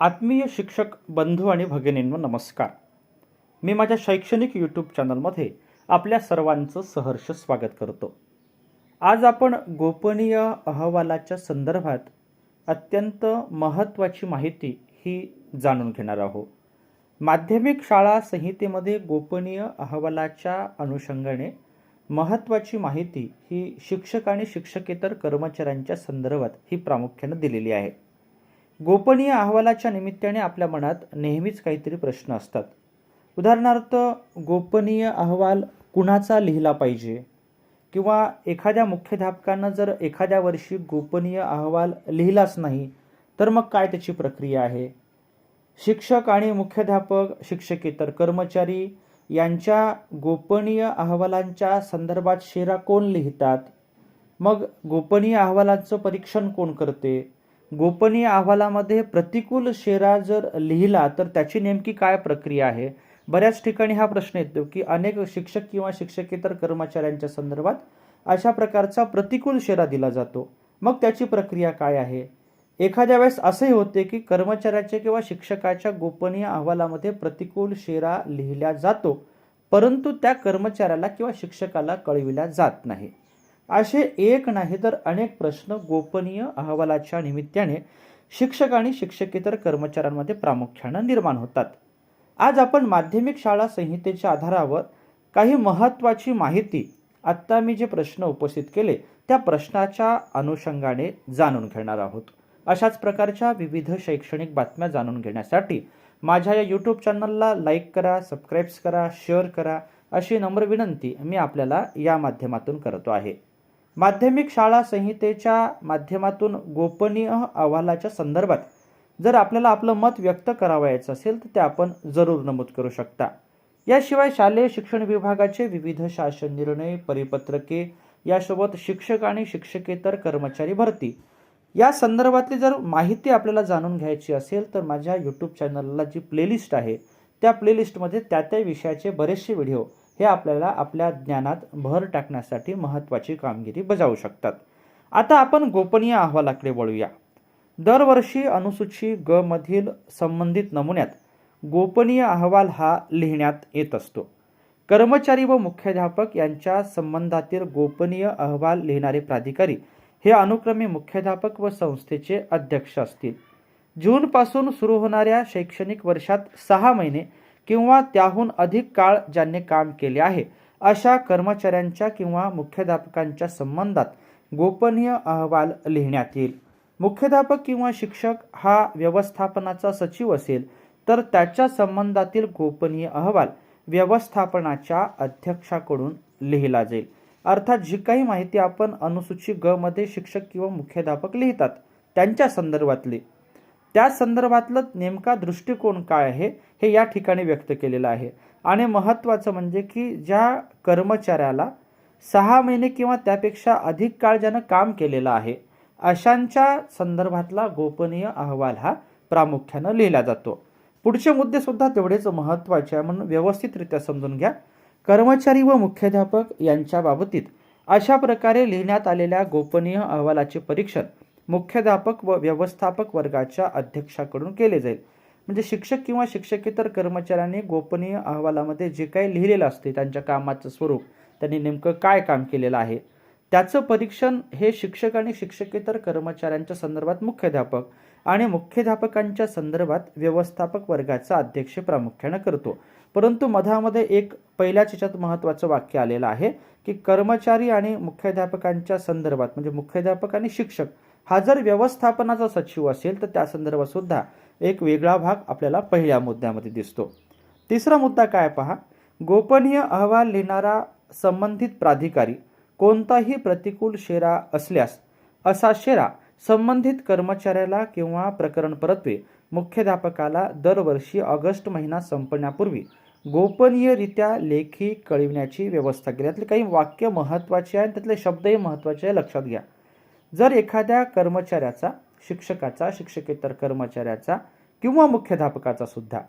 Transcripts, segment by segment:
आत्मीय शिक्षक बंधू आणि भगिनींनो नमस्कार. मी माझ्या शैक्षणिक यूट्यूब चॅनलमध्ये आपल्या सर्वांचं सहर्ष स्वागत करतो. आज आपण गोपनीय अहवालाच्या संदर्भात अत्यंत महत्त्वाची माहिती ही जाणून घेणार आहोत. माध्यमिक शाळा संहितेमध्ये गोपनीय अहवालाच्या अनुषंगाने महत्त्वाची माहिती ही शिक्षक आणि शिक्षकेतर कर्मचाऱ्यांच्या संदर्भात ही प्रामुख्यानं दिलेली आहे. गोपनीय अहवालाच्या निमित्ताने आपल्या मनात नेहमीच काहीतरी प्रश्न असतात. उदाहरणार्थ गोपनीय अहवाल कुणाचा लिहिला पाहिजे? किंवा एखाद्या मुख्याध्यापकानं जर एखाद्या वर्षी गोपनीय अहवाल लिहिलाच नाही तर मग काय त्याची प्रक्रिया आहे? शिक्षक आणि मुख्याध्यापक शिक्षकेतर कर्मचारी यांच्या गोपनीय अहवालांच्या संदर्भात शेरा कोण लिहितात? मग गोपनीय अहवालांचं परीक्षण कोण करते? गोपनीय अहवालामध्ये प्रतिकूल शेरा जर लिहिला तर त्याची नेमकी काय प्रक्रिया आहे? बऱ्याच ठिकाणी हा प्रश्न येतो की अनेक शिक्षक किंवा शिक्षकेतर कर्मचाऱ्यांच्या संदर्भात अशा प्रकारचा प्रतिकूल शेरा दिला जातो. मग त्याची प्रक्रिया काय आहे? एखाद्या वेळेस असंही होते की कर्मचाऱ्याच्या किंवा शिक्षकाच्या गोपनीय अहवालामध्ये प्रतिकूल शेरा लिहिला जातो परंतु त्या कर्मचाऱ्याला किंवा शिक्षकाला कळविला जात नाही. असे एक नाही तर अनेक प्रश्न गोपनीय अहवालाच्या निमित्ताने शिक्षक आणि शिक्षकेतर कर्मचाऱ्यांमध्ये प्रामुख्यानं निर्माण होतात. आज आपण माध्यमिक शाळा संहितेच्या आधारावर काही महत्त्वाची माहिती आत्ता मी जे प्रश्न उपस्थित केले त्या प्रश्नाच्या अनुषंगाने जाणून घेणार आहोत. अशाच प्रकारच्या विविध शैक्षणिक बातम्या जाणून घेण्यासाठी माझ्या या यूट्यूब चॅनलला लाईक करा सबस्क्राईब्स करा शेअर करा अशी नम्र विनंती मी आपल्याला या माध्यमातून करतो आहे. माध्यमिक शाळा संहितेच्या माध्यमातून गोपनीय अहवालाच्या संदर्भात जर आपल्याला आपलं मत व्यक्त करावायचं असेल तर ते आपण जरूर नमूद करू शकता. याशिवाय शालेय शिक्षण विभागाचे विविध शासन निर्णय परिपत्रके यासोबत शिक्षक आणि शिक्षकेतर कर्मचारी भरती. या संदर्भातली जर माहिती आपल्याला जाणून घ्यायची असेल तर माझ्या यूट्यूब चॅनलला जी प्लेलिस्ट आहे त्या प्लेलिस्टमध्ये त्या त्या विषयाचे बरेचसे व्हिडिओ हे आपल्याला आपल्या ज्ञानात भर टाकण्यासाठी महत्त्वाची कामगिरी बजावू शकतात. आता आपण गोपनीय अहवालाकडे वळूया. दरवर्षी अनुसूची ग मधील संबंधित नमुन्यात गोपनीय अहवाल हा लिहिण्यात येत असतो. कर्मचारी व मुख्याध्यापक यांच्या संबंधातील गोपनीय अहवाल लिहिणारे प्राधिकारी हे अनुक्रमे मुख्याध्यापक व संस्थेचे अध्यक्ष असतील. जूनपासून सुरू होणाऱ्या शैक्षणिक वर्षात सहा महिने किंवा त्याहून अधिक काळ ज्यांनी काम केले आहे अशा कर्मचाऱ्यांच्या किंवा मुख्याध्यापकांच्या संबंधात गोपनीय अहवाल लिहिण्यात येईल. मुख्याध्यापक किंवा शिक्षक हा व्यवस्थापनाचा सचिव असेल तर त्याच्या संबंधातील गोपनीय अहवाल व्यवस्थापनाच्या अध्यक्षाकडून लिहिला जाईल. अर्थात जी काही माहिती आपण अनुसूची ग मध्ये शिक्षक किंवा मुख्याध्यापक लिहितात त्यांच्या संदर्भातली त्या संदर्भातलं नेमका दृष्टिकोन काय आहे हे या ठिकाणी व्यक्त केलेलं आहे. आणि महत्त्वाचं म्हणजे की ज्या कर्मचाऱ्याला सहा महिने किंवा त्यापेक्षा अधिक काळ ज्यानं काम केलेलं आहे अशांच्या संदर्भातला गोपनीय अहवाल हा प्रामुख्यानं लिहिला जातो. पुढचे मुद्देसुद्धा तेवढेच महत्त्वाचे आहे म्हणून व्यवस्थितरित्या समजून घ्या. कर्मचारी व मुख्याध्यापक यांच्या बाबतीत अशा प्रकारे लिहिण्यात आलेल्या गोपनीय अहवालाचे परीक्षण मुख्याध्यापक व व्यवस्थापक वर्गाच्या अध्यक्षाकडून केले जाईल. म्हणजे शिक्षक किंवा शिक्षकेतर कर्मचाऱ्यांनी गोपनीय अहवालामध्ये जे काही लिहिलेलं असते त्यांच्या कामाचं स्वरूप त्यांनी नेमकं काय काम केलेलं आहे त्याचं परीक्षण हे शिक्षक आणि शिक्षकेतर कर्मचाऱ्यांच्या संदर्भात मुख्याध्यापक आणि मुख्याध्यापकांच्या संदर्भात व्यवस्थापक वर्गाचा अध्यक्ष प्रामुख्यानं करतो. परंतु मधामध्ये एक पहिल्याच याच्यात महत्त्वाचं वाक्य आलेलं आहे की कर्मचारी आणि मुख्याध्यापकांच्या संदर्भात म्हणजे मुख्याध्यापक आणि शिक्षक हा जर व्यवस्थापनाचा सचिव असेल तर त्या संदर्भातसुद्धा एक वेगळा भाग आपल्याला पहिल्या मुद्द्यामध्ये दिसतो. तिसरा मुद्दा काय पहा? गोपनीय अहवाल लिहिणारा संबंधित प्राधिकारी कोणताही प्रतिकूल शेरा असल्यास असा शेरा संबंधित कर्मचाऱ्याला किंवा प्रकरण परत्वे मुख्याध्यापकाला दरवर्षी ऑगस्ट महिना संपण्यापूर्वी गोपनीयरित्या लेखी कळविण्याची व्यवस्था केली. त्यातले काही वाक्य महत्त्वाचे आहे त्यातले शब्दही महत्त्वाचे आहे लक्षात घ्या. जर एखाद्या कर्मचाऱ्याचा शिक्षकाचा शिक्षकेतर कर्मचाऱ्याचा किंवा मुख्याध्यापकाचा सुद्धा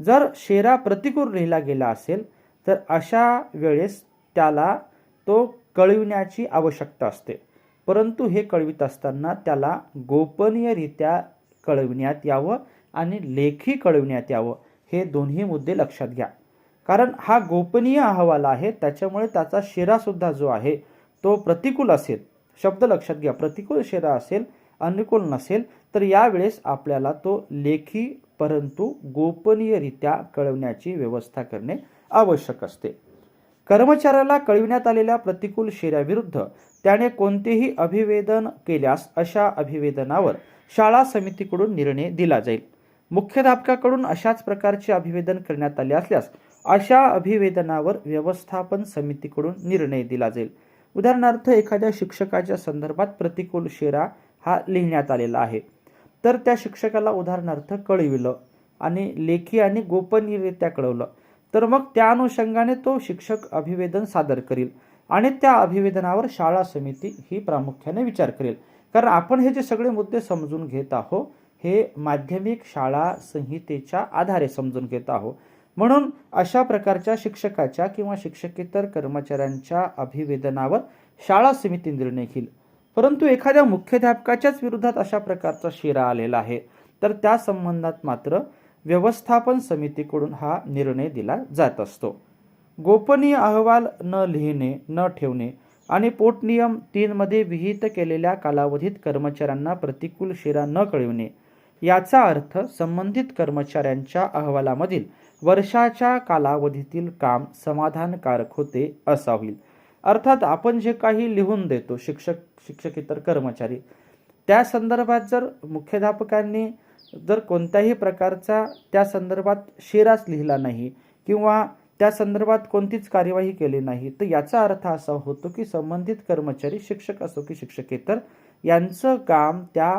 जर शेरा प्रतिकूल लिहिला गेला असेल तर अशा वेळेस त्याला तो कळविण्याची आवश्यकता असते. परंतु हे कळवित असताना त्याला गोपनीयरित्या कळविण्यात यावं आणि लेखी कळविण्यात यावं हे दोन्ही मुद्दे लक्षात घ्या. कारण हा गोपनीय अहवाल आहे त्याच्यामुळे त्याचा शेरासुद्धा जो आहे तो प्रतिकूल असेल. शब्द लक्षात घ्या. प्रतिकूल शेरा असेल अनुकूल नसेल तर यावेळेस आपल्याला तो लेखी परंतु गोपनीयरित्या कळवण्याची व्यवस्था करणे आवश्यक असते. कर्मचाऱ्याला कळविण्यात आलेल्या प्रतिकूल शेऱ्याविरुद्ध त्याने कोणतेही अभिवेदन केल्यास अशा अभिवेदनावर शाळा समितीकडून निर्णय दिला जाईल. मुख्याध्यापकाकडून अशाच प्रकारचे अभिवेदन करण्यात आले असल्यास अशा अभिवेदनावर व्यवस्थापन समितीकडून निर्णय दिला जाईल. उदाहरणार्थ एखाद्या शिक्षकाच्या संदर्भात प्रतिकूल शेरा हा लिहिण्यात आलेला आहे. तर त्या शिक्षकाला उदाहरणार्थ कळविलं आणि लेखी आणि गोपनीयरित्या कळवलं. तर मग त्या अनुषंगाने तो शिक्षक अभिवेदन सादर करील आणि त्या अभिवेदनावर शाळा समिती ही प्रामुख्याने विचार करेल. कारण आपण हे जे सगळे मुद्दे समजून घेत आहोत हे माध्यमिक शाळा संहितेच्या आधारे समजून घेत आहोत म्हणून अशा प्रकारच्या शिक्षकाच्या किंवा शिक्षकेतर कर्मचाऱ्यांच्या अभिवेदनावर शाळा समिती निर्णय घेईल. परंतु एखाद्या मुख्याध्यापकाच्याच विरोधात अशा प्रकारचा शिरा आलेला आहे. तर त्या संबंधात मात्र व्यवस्थापन समितीकडून हा निर्णय दिला जात असतो. गोपनीय अहवाल न लिहिणे न ठेवणे आणि पोटनियम तीनमध्ये विहित केलेल्या कालावधीत कर्मचाऱ्यांना प्रतिकूल शिरा न कळविणे याचा अर्थ संबंधित कर्मचाऱ्यांच्या अहवालामधील वर्षाच्या कालावधीतील काम समाधानकारक होते असा होईल. अर्थात आपण जे काही लिहून देतो शिक्षक शिक्षकेतर कर्मचारी त्या संदर्भात जर मुख्याध्यापकांनी जर कोणत्याही प्रकारचा त्या संदर्भात शिरास लिहिला नाही किंवा त्या संदर्भात कोणतीच कार्यवाही केली नाही तर याचा अर्थ असा होतो की संबंधित कर्मचारी शिक्षक असो की शिक्षकेतर यांचं काम त्या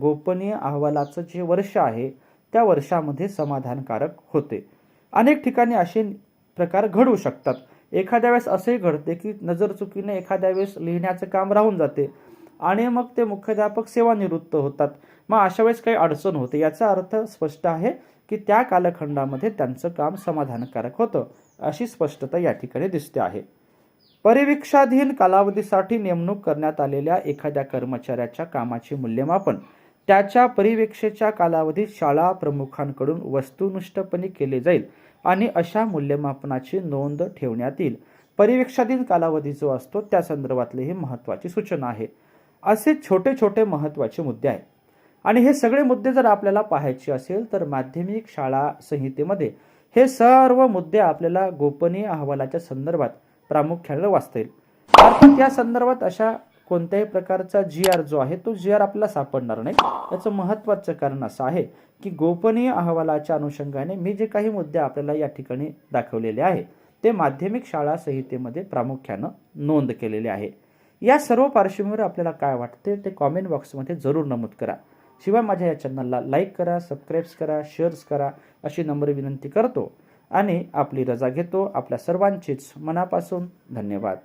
गोपनीय अहवालाचं जे वर्ष आहे त्या वर्षामध्ये समाधानकारक होते. अनेक ठिकाणी असे प्रकार घडू शकतात. एखाद्या वेळेस असेही घडते की नजर चुकीने एखाद्या वेळेस लिहिण्याचं काम राहून जाते आणि मग ते मुख्याध्यापक सेवानिवृत्त होतात. मग अशा वेळेस काही अडचण होते. याचा अर्थ स्पष्ट आहे की त्या कालखंडामध्ये त्यांचं काम समाधानकारक होतं अशी स्पष्टता या ठिकाणी दिसते आहे. परिवीक्षाधीन कालावधीसाठी नेमणूक करण्यात आलेल्या एखाद्या कर्मचाऱ्याच्या कामाचे मूल्यमापन त्याच्या परिवेक्षेच्या कालावधीत शाळा प्रमुखांकडून वस्तुनिष्ठपणे केले जाईल आणि अशा मूल्यमापनाची नोंद ठेवण्यात येईल. परिवेक्षाधीन कालावधी जो असतो त्या संदर्भातली ही महत्त्वाची सूचना आहे. असे छोटे छोटे महत्त्वाचे मुद्दे आहेत. आणि हे सगळे मुद्दे जर आपल्याला पाहायचे असेल तर माध्यमिक शाळा संहितेमध्ये हे सर्व मुद्दे आपल्याला गोपनीय अहवालाच्या संदर्भात प्रामुख्याने वाचता येईल. अर्थात या संदर्भात अशा कोणत्याही प्रकारचा जी आर जो आहे तो जी आर आपल्याला सापडणार नाही. याचं महत्त्वाचं कारण असं आहे की गोपनीय अहवालाच्या अनुषंगाने मी जे काही मुद्दे आपल्याला या ठिकाणी दाखवलेले आहे ते माध्यमिक शाळा संहितेमध्ये प्रामुख्यानं नोंद केलेले आहे. या सर्व पार्श्वभूमीवर आपल्याला काय वाटते ते कॉमेंट बॉक्समध्ये जरूर नमूद करा. शिवाय माझ्या या चॅनलला लाईक करा सबस्क्राईब्स करा शेअर्स करा अशी नम्र विनंती करतो आणि आपली रजा घेतो. आपल्या सर्वांचीच मनापासून धन्यवाद.